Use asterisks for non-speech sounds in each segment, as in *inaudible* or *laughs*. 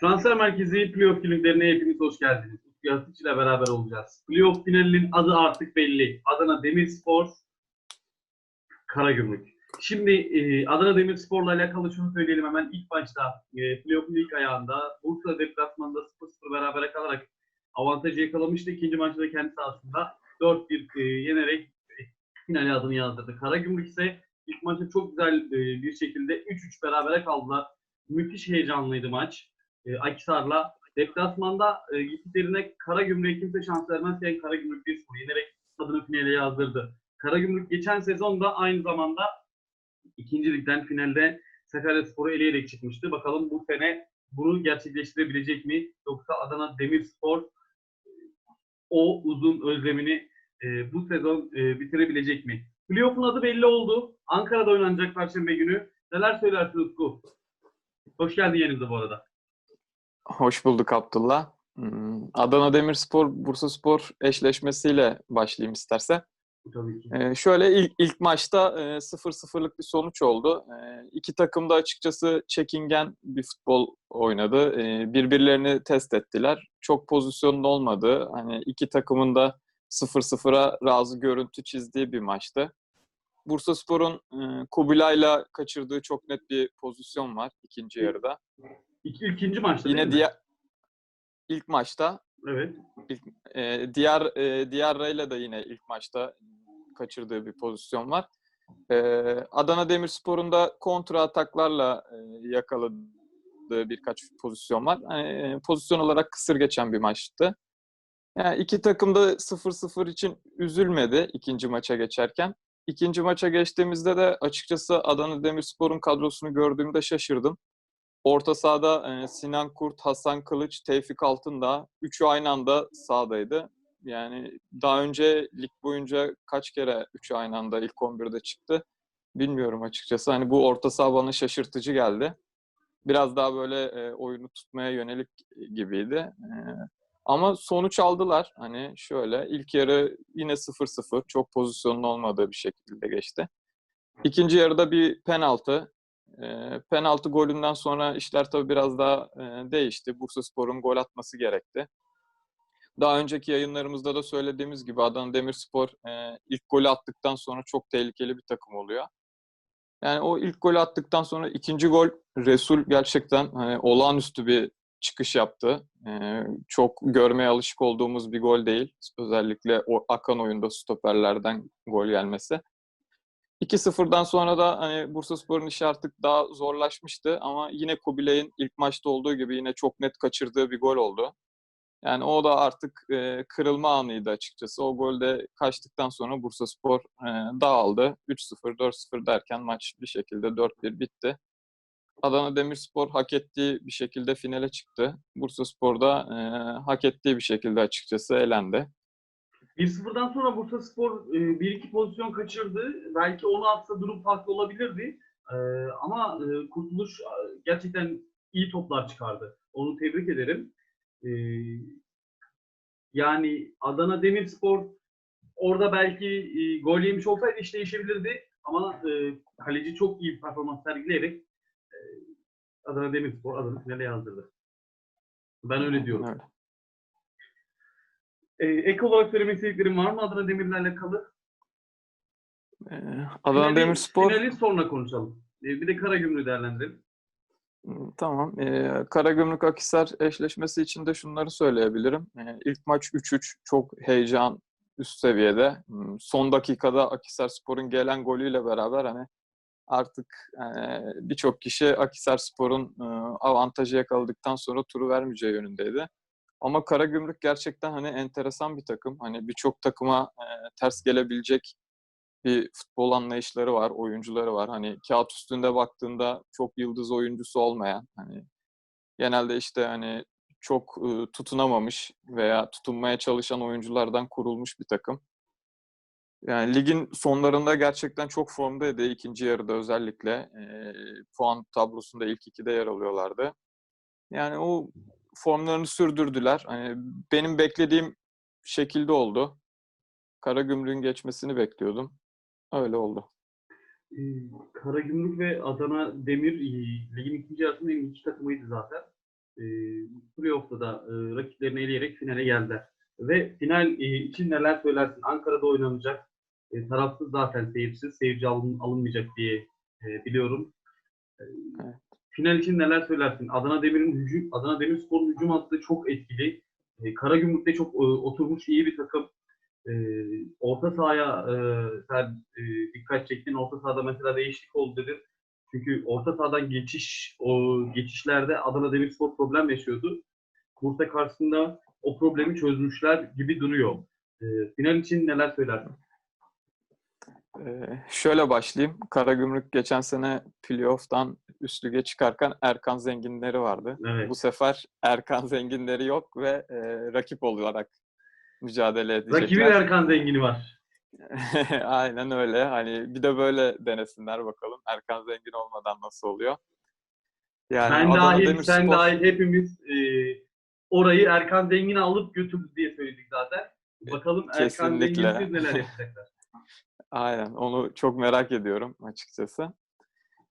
Transfer Merkezi playoff filmlerine hepiniz hoş geldiniz. Utku Yazıcı ile beraber olacağız. Playoff finalinin adı artık belli. Adana Demirspor, Karagümrük. Şimdi e, Adana Demirspor'la alakalı şunu söyleyelim hemen ilk başta. E, playoff'un ilk ayağında Bursa deplasmanında 0-0 berabere kalarak avantajı yakalamıştı. İkinci maçta da kendi sahasında 4-1 e, yenerek e, adını yazdırdı. Karagümrük ise ilk maçta çok güzel e, bir şekilde 3-3 berabere kaldılar. Müthiş heyecanlıydı maç e, Akisar'la. Deplasmanda e, gittiklerine Karagümrük'e kimse şans vermezken Karagümrük 1-0 yenerek adını finale yazdırdı. Karagümrük geçen sezon da aynı zamanda ikinci ligden finalde Sakaryaspor'u eleyerek çıkmıştı. Bakalım bu sene bunu gerçekleştirebilecek mi? Yoksa Adana Demirspor o uzun özlemini e, bu sezon e, bitirebilecek mi? Playoff'un adı belli oldu. Ankara'da oynanacak Perşembe günü. Neler söylersin Utku? Hoş geldin yerimize bu arada. Hoş bulduk Abdullah. Hmm, Adana Demirspor, Bursaspor eşleşmesiyle başlayayım istersen. Tabii ki. Ee, şöyle ilk, ilk maçta e, 0-0'lık bir sonuç oldu. E, iki takım da açıkçası çekingen bir futbol oynadı. E, birbirlerini test ettiler. Çok pozisyonun olmadığı, hani iki takımın da 0-0'a razı görüntü çizdiği bir maçtı. Bursaspor'un e, Kubilay'la kaçırdığı çok net bir pozisyon var ikinci yarıda. İki, ikinci maçta Yine diğer ilk maçta Evet. İlk, e, diğer e, diğer Ray'la da yine ilk maçta kaçırdığı bir pozisyon var. E, Adana Demirspor'un da kontra ataklarla e, yakaladığı birkaç pozisyon var. Yani, e, pozisyon olarak kısır geçen bir maçtı. Yani iki takım da 0-0 için üzülmedi ikinci maça geçerken. İkinci maça geçtiğimizde de açıkçası Adana Demirspor'un kadrosunu gördüğümde şaşırdım. Orta sahada e, Sinan Kurt, Hasan Kılıç, Tevfik Altındağ üçü aynı anda sahadaydı. Yani daha önce lig boyunca kaç kere üçü aynı anda ilk 11'de çıktı bilmiyorum açıkçası. Hani bu orta saha bana şaşırtıcı geldi. Biraz daha böyle e, oyunu tutmaya yönelik gibiydi. E, ama sonuç aldılar. Hani şöyle ilk yarı yine 0-0 çok pozisyonun olmadığı bir şekilde geçti. İkinci yarıda bir penaltı. E, penaltı golünden sonra işler tabii biraz daha e, değişti. Bursaspor'un gol atması gerekti. Daha önceki yayınlarımızda da söylediğimiz gibi Adana Demirspor e, ilk golü attıktan sonra çok tehlikeli bir takım oluyor. Yani o ilk golü attıktan sonra ikinci gol Resul gerçekten hani olağanüstü bir çıkış yaptı. E, çok görmeye alışık olduğumuz bir gol değil. Özellikle o akan oyunda stoperlerden gol gelmesi. 2-0'dan sonra da hani Bursaspor'un işi artık daha zorlaşmıştı ama yine Kubilay'ın ilk maçta olduğu gibi yine çok net kaçırdığı bir gol oldu. Yani o da artık e, kırılma anıydı açıkçası. O golde kaçtıktan sonra Bursaspor e, dağıldı. 3-0, 4-0 derken maç bir şekilde 4-1 bitti. Adana Demirspor hak ettiği bir şekilde finale çıktı. Bursaspor da e, hak ettiği bir şekilde açıkçası elendi. 1-0'dan sonra Bursaspor e, 1-2 pozisyon kaçırdı. Belki onu atsa durum farklı olabilirdi. E, ama e, Kurtuluş e, gerçekten iyi toplar çıkardı. Onu tebrik ederim. Yani Adana Demirspor orada belki e, gol yemiş olsaydı iş değişebilirdi. Ama e, kaleci çok iyi bir performans sergileyerek Adana Demirspor adını finale yazdırdı. Ben öyle diyorum. Öyle. E, ek olarak söylemek istediklerim var mı Adana Demir'le alakalı? E, Adana Finali- Demirspor Finali sonra konuşalım. E, bir de Karagümrük'ü değerlendirelim. Tamam. Ee, Karagümrük Akhisar eşleşmesi için de şunları söyleyebilirim. Ee, ilk maç 3-3 çok heyecan üst seviyede. Son dakikada Akhisar Spor'un gelen golüyle beraber hani artık e, birçok kişi Akhisar Spor'un e, avantajı yakaladıktan sonra turu vermeyeceği yönündeydi. Ama Karagümrük gerçekten hani enteresan bir takım. Hani birçok takıma e, ters gelebilecek bir futbol anlayışları var, oyuncuları var. Hani kağıt üstünde baktığında çok yıldız oyuncusu olmayan, hani genelde işte hani çok e, tutunamamış veya tutunmaya çalışan oyunculardan kurulmuş bir takım. Yani ligin sonlarında gerçekten çok formdaydı. ikinci yarıda özellikle e, puan tablosunda ilk ikide yer alıyorlardı. Yani o formlarını sürdürdüler. Hani benim beklediğim şekilde oldu. Karagümrük'ün geçmesini bekliyordum. Öyle oldu. E, Karagümrük ve Adana Demir ligin ikinci yarısının en iki takımıydı zaten. e, playoff'ta da e, rakiplerini eleyerek finale geldiler. Ve final e, için neler söylersin? Ankara'da oynanacak. E, tarafsız zaten seyircisiz. Seyirci alın, alınmayacak diye e, biliyorum. E, Evet. Final için neler söylersin? Adana Demir'in hücum, Adana Demirspor'un hücum hattı çok etkili. E, Karagümrük'te çok e, oturmuş iyi bir takım. E, orta sahaya e, sen e, dikkat çektin. Orta sahada mesela değişiklik oldu dedin. Çünkü orta sahadan geçiş, o geçişlerde Adana Demirspor problem yaşıyordu. Bursa karşısında o problemi çözmüşler gibi duruyor. E, final için neler söylersin? Ee, şöyle başlayayım. Karagümrük geçen sene playoff'tan üst lige çıkarken Erkan Zenginleri vardı. Evet. Bu sefer Erkan *laughs* Zenginleri yok ve e, rakip olarak mücadele edecekler. Rakibin Erkan Zengin'i var. *laughs* Aynen öyle. Hani bir de böyle denesinler bakalım. Erkan Zengin olmadan nasıl oluyor? Yani ben Adana dahil, Demirspor- sen dahil hepimiz e, orayı Erkan Zengin'e alıp götürdü diye söyledik zaten. Bakalım Erkan Kesinlikle. Zengin'siz neler *laughs* yapacaklar. Aynen. Onu çok merak ediyorum açıkçası.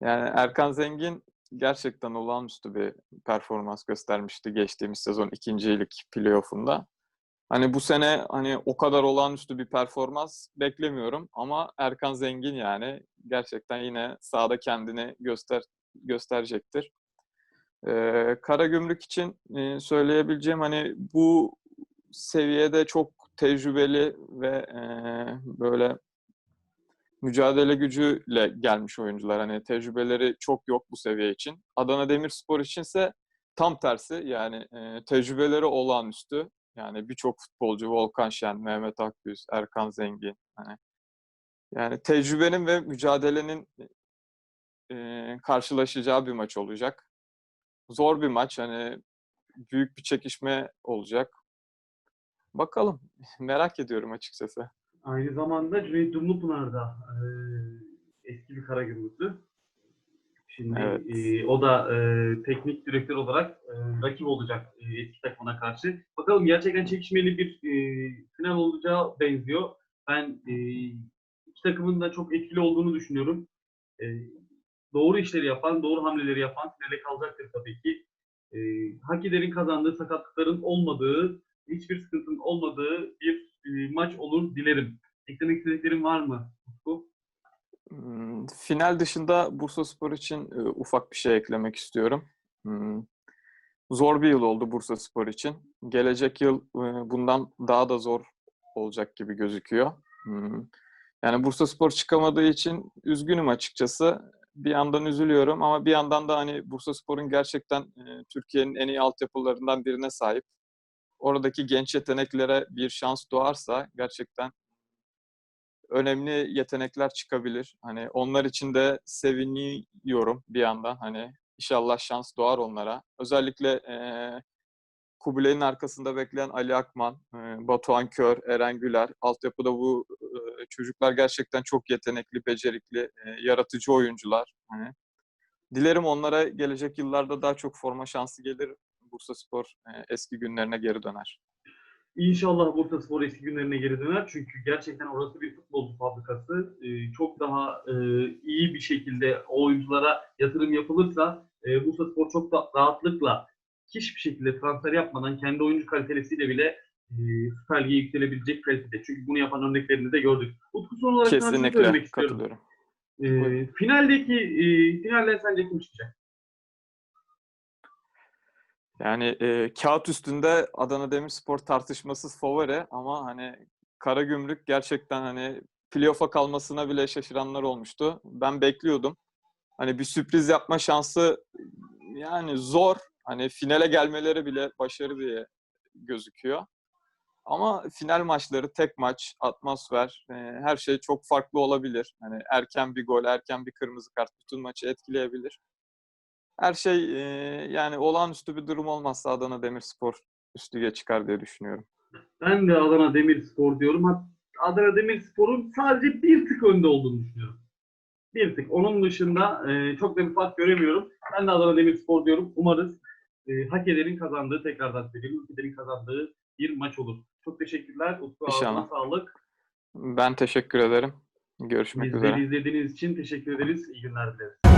Yani Erkan Zengin gerçekten olağanüstü bir performans göstermişti geçtiğimiz sezon ikincilik playoff'unda. Hani bu sene hani o kadar olağanüstü bir performans beklemiyorum ama Erkan Zengin yani gerçekten yine sahada kendini göster gösterecektir. Ee, Karagümrük için e, söyleyebileceğim hani bu seviyede çok tecrübeli ve e, böyle mücadele gücüyle gelmiş oyuncular. Hani tecrübeleri çok yok bu seviye için. Adana Demirspor içinse tam tersi yani e, tecrübeleri olağanüstü. Yani birçok futbolcu Volkan Şen, Mehmet Akgüz, Erkan Zengin hani yani tecrübenin ve mücadelenin e, karşılaşacağı bir maç olacak. Zor bir maç hani büyük bir çekişme olacak. Bakalım. *laughs* Merak ediyorum açıkçası. Aynı zamanda Cüneyt Dumlupınar'da e, eski bir Karagümrüklü. Şimdi Evet. e, o da e, teknik direktör olarak e, rakip olacak e, eski takımına karşı. Bakalım gerçekten çekişmeli bir e, final olacağı benziyor. Ben e, iki takımın da çok etkili olduğunu düşünüyorum. E, doğru işleri yapan, doğru hamleleri yapan finale kalacaktır tabii ki. E, hak kazandığı, sakatlıkların olmadığı, hiçbir sıkıntının olmadığı bir maç olur dilerim. Eklemek istediklerin var mı? Hmm, Final dışında Bursaspor için e, ufak bir şey eklemek istiyorum. Hmm, Zor bir yıl oldu Bursaspor için. Gelecek yıl e, bundan daha da zor olacak gibi gözüküyor. Hmm, Yani Bursaspor çıkamadığı için üzgünüm açıkçası. Bir yandan üzülüyorum ama bir yandan da hani Bursaspor'un gerçekten e, Türkiye'nin en iyi altyapılarından birine sahip. Oradaki genç yeteneklere bir şans doğarsa gerçekten önemli yetenekler çıkabilir. Hani onlar için de seviniyorum bir yandan. Hani inşallah şans doğar onlara. Özellikle eee Kubilay'ın arkasında bekleyen Ali Akman, eee, Batuhan Kör, Eren Güler. Altyapıda bu eee, çocuklar gerçekten çok yetenekli, becerikli, eee, yaratıcı oyuncular. Hani dilerim onlara gelecek yıllarda daha çok forma şansı gelir. Bursaspor eee, eski günlerine geri döner. İnşallah Bursaspor eski günlerine geri döner. Çünkü gerçekten orası bir futbolcu fabrikası. Ee, çok daha e, iyi bir şekilde o oyunculara yatırım yapılırsa e, Bursaspor çok da rahatlıkla hiçbir şekilde transfer yapmadan kendi oyuncu kalitesiyle bile e, Süper Lig'e yükselebilecek kalitede. Çünkü bunu yapan örneklerini de gördük. Utku son olarak sana şunu söylemek Kesinlikle istiyorum. katılıyorum. Ee, finaldeki e, finalde sence kim çıkacak? Yani e, kağıt üstünde Adana Demirspor tartışmasız favori ama hani Karagümrük gerçekten hani playoff'a kalmasına bile şaşıranlar olmuştu. Ben bekliyordum. Hani bir sürpriz yapma şansı yani zor. Hani finale gelmeleri bile başarı diye gözüküyor. Ama final maçları tek maç, atmosfer, e, her şey çok farklı olabilir. Hani erken bir gol, erken bir kırmızı kart bütün maçı etkileyebilir. Her şey e, yani olağanüstü bir durum olmazsa Adana Demirspor üst lige çıkar diye düşünüyorum. Ben de Adana Demirspor diyorum. Adana Demirspor'un sadece bir tık önde olduğunu düşünüyorum. Bir tık. Onun dışında e, çok da bir fark göremiyorum. Ben de Adana Demirspor diyorum. Umarız e, hak edenin kazandığı, tekrardan söyleyeyim, hak edenin kazandığı bir maç olur. Çok teşekkürler. Utku ağzına sağlık. Ben teşekkür ederim. Görüşmek üzere. Bizleri izlediğiniz için teşekkür ederiz. İyi günler dileriz.